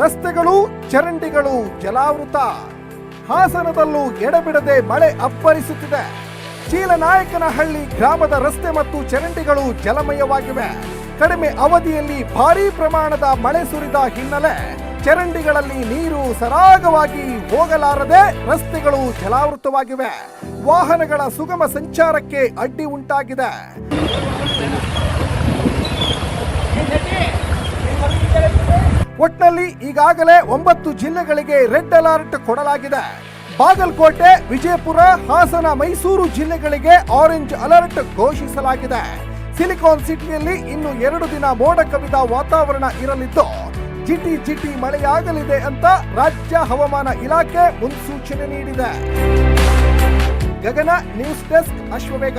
ರಸ್ತೆಗಳು, ಚರಂಡಿಗಳು ಜಲಾವೃತ. ಹಾಸನದಲ್ಲೂ ಎಡಬಿಡದೆ ಮಳೆ ಅಪ್ಪರಿಸುತ್ತಿದೆ. ಚೀಲನಾಯಕನಹಳ್ಳಿ ಗ್ರಾಮದ ರಸ್ತೆ ಮತ್ತು ಚರಂಡಿಗಳು ಜಲಮಯವಾಗಿವೆ. ಕಡಿಮೆ ಅವಧಿಯಲ್ಲಿ ಭಾರೀ ಪ್ರಮಾಣದ ಮಳೆ ಸುರಿದ ಹಿನ್ನೆಲೆ ಚರಂಡಿಗಳಲ್ಲಿ ನೀರು ಸರಾಗವಾಗಿ ಹೋಗಲಾರದೆ ರಸ್ತೆಗಳು ಜಲಾವೃತವಾಗಿವೆ. ವಾಹನಗಳ ಸುಗಮ ಸಂಚಾರಕ್ಕೆ ಅಡ್ಡಿ ಉಂಟಾಗಿದೆ. ಒಟ್ನಲ್ಲಿ ಈಗಾಗಲೇ ಒಂಬತ್ತು ಜಿಲ್ಲೆಗಳಿಗೆ ರೆಡ್ ಅಲರ್ಟ್ ಕೊಡಲಾಗಿದೆ. ಬಾಗಲಕೋಟೆ, ವಿಜಯಪುರ, ಹಾಸನ, ಮೈಸೂರು ಜಿಲ್ಲೆಗಳಿಗೆ ಆರೆಂಜ್ ಅಲರ್ಟ್ ಘೋಷಿಸಲಾಗಿದೆ. ಸಿಲಿಕಾನ್ ಸಿಟಿಯಲ್ಲಿ ಇನ್ನು ಎರಡು ದಿನ ಮೋಡ ಕವಿದ ವಾತಾವರಣ ಇರಲಿದ್ದು, ಜಿಟಿ ಜಿಟಿ ಮಳೆಯಾಗಲಿದೆ ಅಂತ ರಾಜ್ಯ ಹವಾಮಾನ ಇಲಾಖೆ ಮುನ್ಸೂಚನೆ ನೀಡಿದೆ. ಗಗನ ನ್ಯೂಸ್ ಡೆಸ್ಕ್ ಅಶ್ವವೇಗ